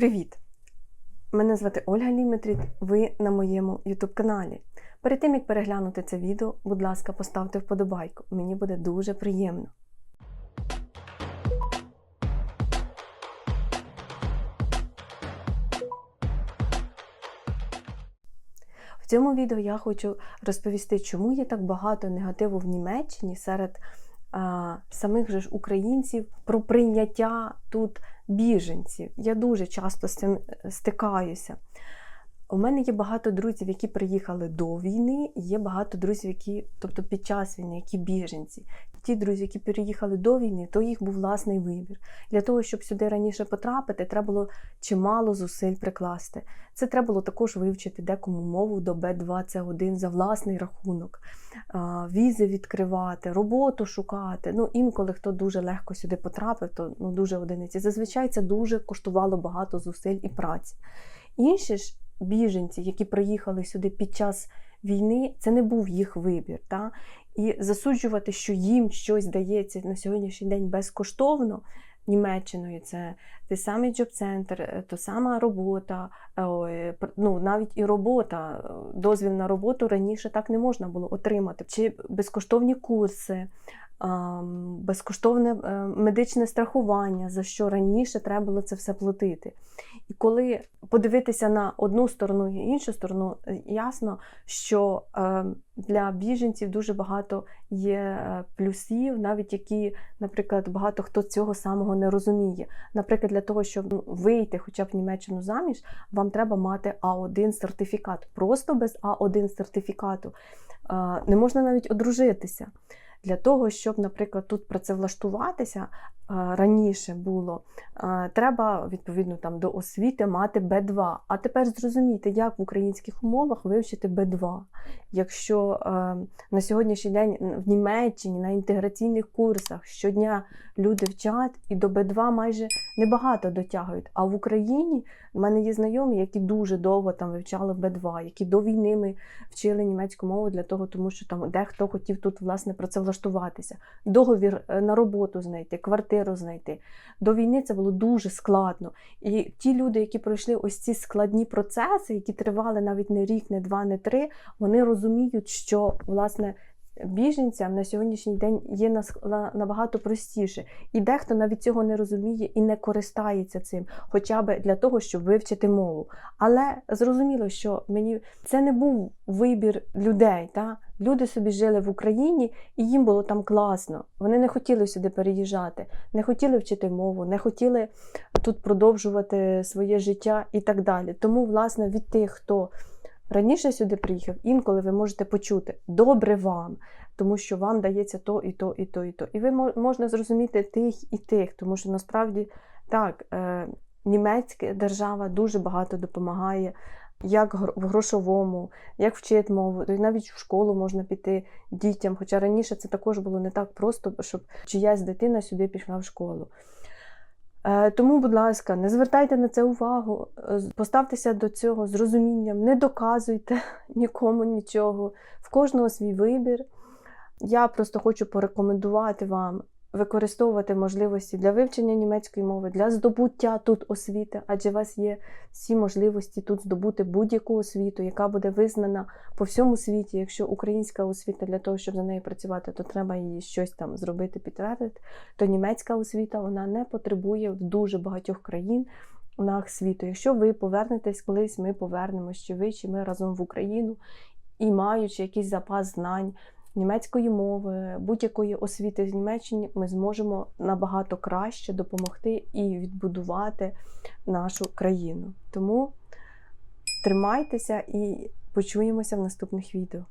Привіт! Мене звати Ольга Ліметрід, ви на моєму YouTube каналі. Перед тим як переглянути це відео, будь ласка, поставте вподобайку. Мені буде дуже приємно. В цьому відео я хочу розповісти, чому є так багато негативу в Німеччині серед а, самих же ж українців про прийняття тут біженців. Я дуже часто з цим е, стикаюся. У мене є багато друзів, які приїхали до війни, є багато друзів, які, тобто під час війни, які біженці. Ті друзі, які переїхали до війни, то їх був власний вибір. Для того, щоб сюди раніше потрапити, треба було чимало зусиль прикласти. Це треба було також вивчити декому мову до Б2, це 1 за власний рахунок, візи відкривати, роботу шукати. Ну, інколи хто дуже легко сюди потрапив, то ну, дуже одиниці. Зазвичай це дуже коштувало багато зусиль і праці. Інші ж біженці, які приїхали сюди під час війни, це не був їх вибір. Та? І засуджувати, що їм щось дається на сьогоднішній день безкоштовно. Німеччиною це той самий джоб-центр, то сама робота, е, ну навіть і робота, е, дозвіл на роботу раніше так не можна було отримати. Чи безкоштовні курси, безкоштовне е, медичне страхування, за що раніше треба було це все платити. І коли подивитися на одну сторону і іншу сторону, е, ясно, що е, для біженців дуже багато є плюсів, навіть які, наприклад, багато хто цього самого не розуміє. Наприклад, для того, щоб ну, вийти хоча б в Німеччину заміж, вам треба мати А1 сертифікат. Просто без А1 сертифікату не можна навіть одружитися. Для того, щоб, наприклад, тут працевлаштуватися раніше було, треба відповідно там до освіти мати Б2. А тепер зрозумійте, як в українських умовах вивчити Б2. Якщо на сьогоднішній день в Німеччині на інтеграційних курсах щодня люди вчать і до Б2 майже небагато дотягують. А в Україні в мене є знайомі, які дуже довго там вивчали Б2, які до війни ми вчили німецьку мову для того, тому що там дехто хотів тут власне працевлаштуватися, договір е, на роботу знайти, квартиру знайти. До війни це було дуже складно. І ті люди, які пройшли ось ці складні процеси, які тривали навіть не рік, не два, не три, вони розуміють, що власне. Біженцям на сьогоднішній день є набагато простіше, і дехто навіть цього не розуміє і не користається цим, хоча б для того, щоб вивчити мову. Але зрозуміло, що мені це не був вибір людей. Та? Люди собі жили в Україні, і їм було там класно. Вони не хотіли сюди переїжджати, не хотіли вчити мову, не хотіли тут продовжувати своє життя і так далі. Тому, власне, від тих, хто раніше сюди приїхав, інколи ви можете почути добре вам, тому що вам дається то, і то, і то, і то. І ви можна зрозуміти тих і тих, тому що насправді так, е, німецька держава дуже багато допомагає. Як в грошовому, як вчити мову, то навіть в школу можна піти дітям. Хоча раніше це також було не так просто, щоб чиясь дитина сюди пішла в школу. Е, тому, будь ласка, не звертайте на це увагу, е, поставтеся до цього з розумінням, не доказуйте нікому нічого, в кожного свій вибір. Я просто хочу порекомендувати вам використовувати можливості для вивчення німецької мови, для здобуття тут освіти, адже у вас є всі можливості тут здобути будь-яку освіту, яка буде визнана по всьому світі. Якщо українська освіта для того, щоб за нею працювати, то треба її щось там зробити, підтвердити, то німецька освіта вона не потребує в дуже багатьох країн. На світу. Якщо ви повернетесь колись, ми повернемось, чи ви, чи ми разом в Україну і маючи якийсь запас знань, німецької мови, будь-якої освіти з Німеччини, ми зможемо набагато краще допомогти і відбудувати нашу країну. Тому тримайтеся і почуємося в наступних відео.